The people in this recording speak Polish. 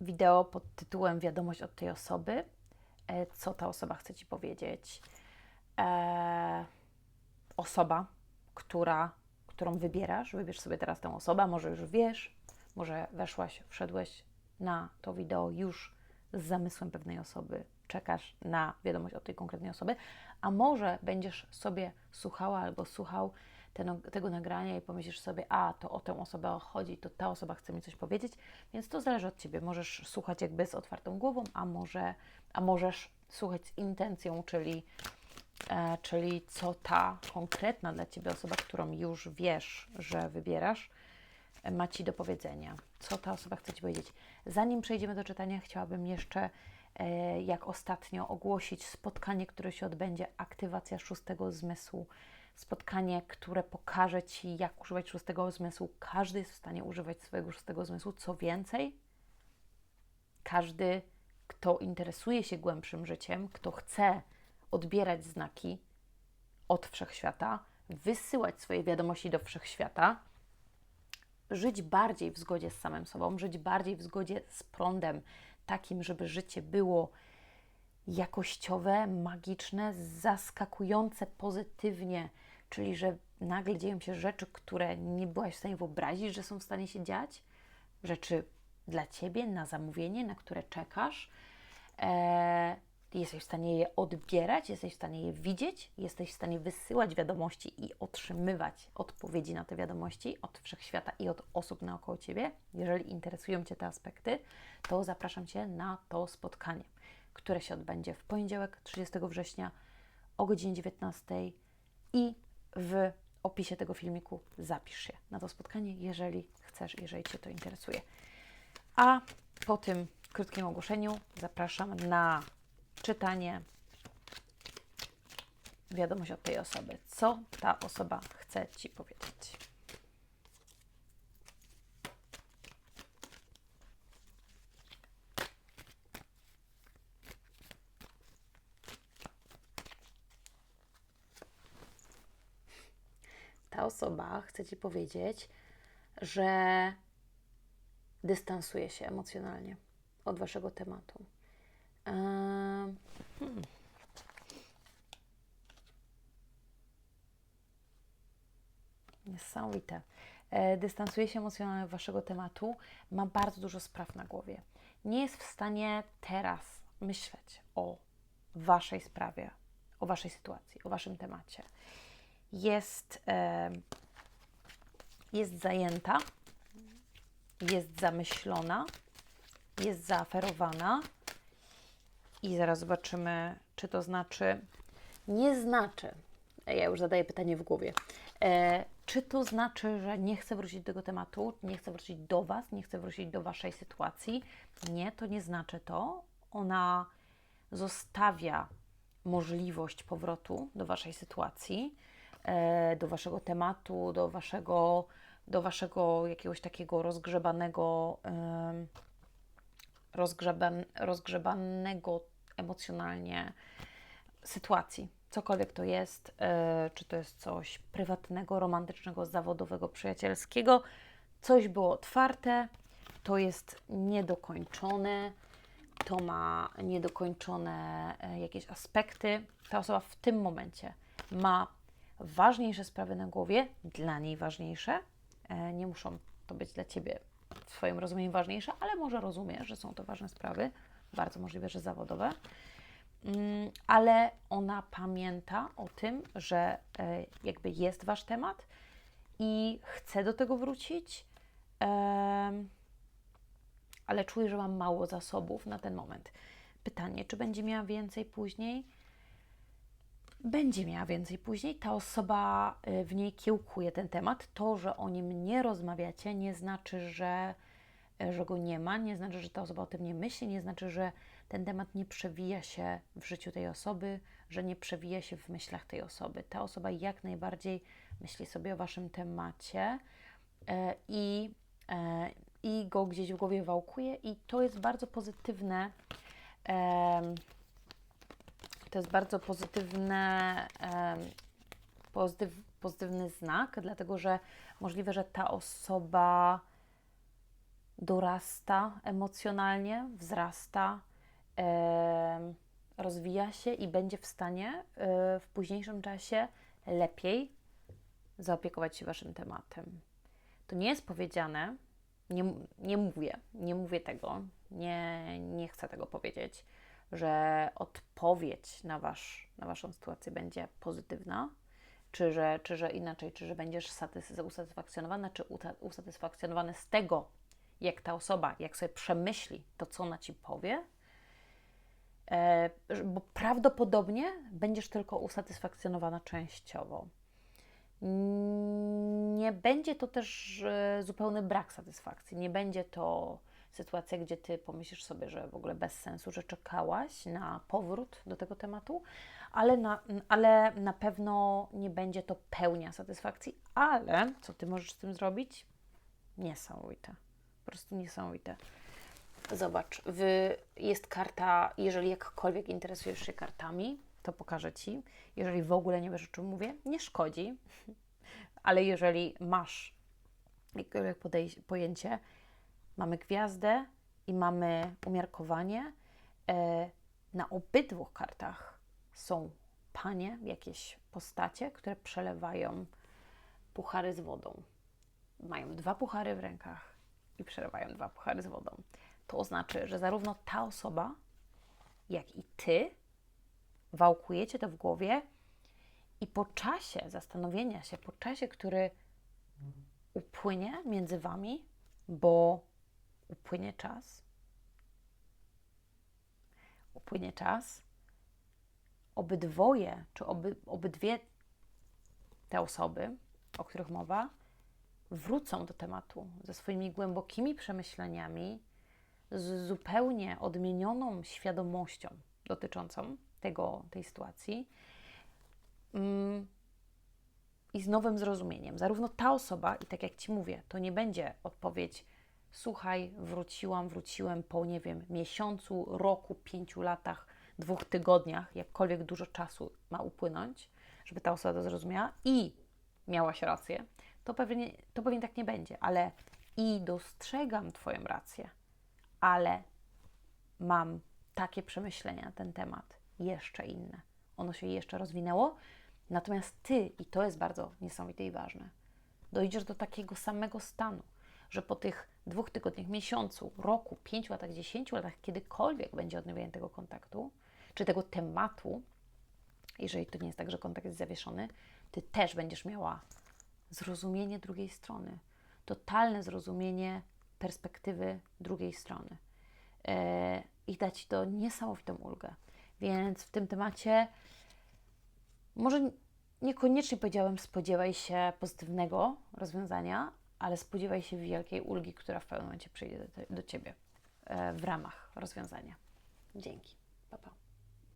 wideo pod tytułem Wiadomość od tej osoby, e, co ta osoba chce Ci powiedzieć. E, osoba, która, którą wybierasz, wybierz sobie teraz tę osobę, może już wiesz, może weszłaś, wszedłeś na to wideo już z zamysłem pewnej osoby, czekasz na wiadomość od tej konkretnej osoby, a może będziesz sobie słuchała albo słuchał ten, tego nagrania i pomyślisz sobie, a to o tę osobę chodzi, to ta osoba chce mi coś powiedzieć, więc to zależy od Ciebie. Możesz słuchać jakby z otwartą głową, a, może, a możesz słuchać z intencją, czyli, e, czyli co ta konkretna dla Ciebie osoba, którą już wiesz, że wybierasz, ma Ci do powiedzenia. Co ta osoba chce Ci powiedzieć. Zanim przejdziemy do czytania, chciałabym jeszcze e, jak ostatnio ogłosić spotkanie, które się odbędzie, aktywacja szóstego zmysłu spotkanie, które pokaże Ci, jak używać szóstego zmysłu. Każdy jest w stanie używać swojego szóstego zmysłu. Co więcej, każdy, kto interesuje się głębszym życiem, kto chce odbierać znaki od wszechświata, wysyłać swoje wiadomości do wszechświata, żyć bardziej w zgodzie z samym sobą, żyć bardziej w zgodzie z prądem, takim, żeby życie było jakościowe, magiczne, zaskakujące pozytywnie, czyli że nagle dzieją się rzeczy, które nie byłaś w stanie wyobrazić, że są w stanie się dziać, rzeczy dla ciebie na zamówienie, na które czekasz. Eee, jesteś w stanie je odbierać, jesteś w stanie je widzieć, jesteś w stanie wysyłać wiadomości i otrzymywać odpowiedzi na te wiadomości od wszechświata i od osób naokoło ciebie. Jeżeli interesują Cię te aspekty, to zapraszam Cię na to spotkanie, które się odbędzie w poniedziałek 30 września o godzinie 19 i w opisie tego filmiku zapisz się na to spotkanie, jeżeli chcesz, jeżeli Cię to interesuje. A po tym krótkim ogłoszeniu zapraszam na czytanie wiadomość od tej osoby. Co ta osoba chce Ci powiedzieć? Ta osoba chce Ci powiedzieć, że dystansuje się emocjonalnie od Waszego tematu. Hmm. Niesamowite. E, dystansuje się emocjonalnie od Waszego tematu, ma bardzo dużo spraw na głowie. Nie jest w stanie teraz myśleć o Waszej sprawie, o Waszej sytuacji, o Waszym temacie jest, jest zajęta, jest zamyślona, jest zaaferowana i zaraz zobaczymy, czy to znaczy, nie znaczy, ja już zadaję pytanie w głowie, e, czy to znaczy, że nie chcę wrócić do tego tematu, nie chcę wrócić do Was, nie chcę wrócić do Waszej sytuacji? Nie, to nie znaczy to. Ona zostawia możliwość powrotu do Waszej sytuacji E, do waszego tematu, do waszego, do waszego jakiegoś takiego rozgrzebanego, rozgrzeban, rozgrzebanego emocjonalnie sytuacji. Cokolwiek to jest, e, czy to jest coś prywatnego, romantycznego, zawodowego, przyjacielskiego, coś było otwarte, to jest niedokończone, to ma niedokończone e, jakieś aspekty. Ta osoba w tym momencie ma ważniejsze sprawy na głowie, dla niej ważniejsze. E, nie muszą to być dla Ciebie w swoim rozumieniu ważniejsze, ale może rozumiesz, że są to ważne sprawy, bardzo możliwe, że zawodowe. Mm, ale ona pamięta o tym, że e, jakby jest Wasz temat i chce do tego wrócić, ale czuje, że mam mało zasobów na ten moment. Pytanie, czy będzie miała więcej później? Będzie miała więcej później. Ta osoba y, w niej kiełkuje ten temat. To, że o nim nie rozmawiacie, nie znaczy, że, y, że go nie ma, nie znaczy, że ta osoba o tym nie myśli, nie znaczy, że ten temat nie przewija się w życiu tej osoby, że nie przewija się w myślach tej osoby. Ta osoba jak najbardziej myśli sobie o waszym temacie y, i, i go gdzieś w głowie wałkuje, i to jest bardzo pozytywne to jest bardzo pozytywne, pozytyw, pozytywny znak, dlatego że możliwe, że ta osoba dorasta emocjonalnie, wzrasta, rozwija się i będzie w stanie e, w późniejszym czasie lepiej zaopiekować się Waszym tematem. To nie jest powiedziane, nie, nie mówię, nie mówię tego, nie, nie chcę tego powiedzieć, że odpowiedź na, wasz, na Waszą sytuację będzie pozytywna, czy że, czy że inaczej, czy że będziesz satys- usatysfakcjonowana, czy usatysfakcjonowany z tego, jak ta osoba, jak sobie przemyśli to, co ona Ci powie, e, bo prawdopodobnie będziesz tylko usatysfakcjonowana częściowo. Nie będzie to też e, zupełny brak satysfakcji. Nie będzie to sytuacja, gdzie ty pomyślisz sobie, że w ogóle bez sensu, że czekałaś na powrót do tego tematu, ale na, ale na pewno nie będzie to pełnia satysfakcji. Ale co ty możesz z tym zrobić? Niesamowite. Po prostu niesamowite. Zobacz, w, jest karta, jeżeli jakkolwiek interesujesz się kartami, to pokażę Ci. Jeżeli w ogóle nie wiesz, o czym mówię, nie szkodzi, ale jeżeli masz jakiekolwiek pojęcie, mamy gwiazdę i mamy umiarkowanie. E, na obydwu kartach są panie, jakieś postacie, które przelewają puchary z wodą. Mają dwa puchary w rękach i przelewają dwa puchary z wodą. To oznacza, że zarówno ta osoba, jak i ty wałkujecie to w głowie i po czasie zastanowienia się, po czasie, który upłynie między wami, bo upłynie czas, upłynie czas, obydwoje, czy oby, obydwie te osoby, o których mowa, wrócą do tematu ze swoimi głębokimi przemyśleniami, z zupełnie odmienioną świadomością dotyczącą tego, tej sytuacji. Mm, i z nowym zrozumieniem. Zarówno ta osoba, i tak jak Ci mówię, to nie będzie odpowiedź słuchaj, wróciłam, wróciłem po, nie wiem, miesiącu, roku, pięciu latach, dwóch tygodniach, jakkolwiek dużo czasu ma upłynąć, żeby ta osoba to zrozumiała i miałaś rację, to pewnie, to pewnie tak nie będzie, ale i dostrzegam Twoją rację, ale mam takie przemyślenia na ten temat, jeszcze inne. Ono się jeszcze rozwinęło, natomiast Ty, i to jest bardzo niesamowite i ważne, dojdziesz do takiego samego stanu, że po tych dwóch tygodniach, miesiącu, roku, pięciu latach, dziesięciu latach, kiedykolwiek będzie odnowienie tego kontaktu, czy tego tematu, jeżeli to nie jest tak, że kontakt jest zawieszony, Ty też będziesz miała zrozumienie drugiej strony, totalne zrozumienie perspektywy drugiej strony. E, I da Ci to niesamowitą ulgę. Więc w tym temacie może niekoniecznie powiedziałem spodziewaj się pozytywnego rozwiązania, ale spodziewaj się wielkiej ulgi, która w pewnym momencie przyjdzie do, do Ciebie e, w ramach rozwiązania. Dzięki. Pa, pa.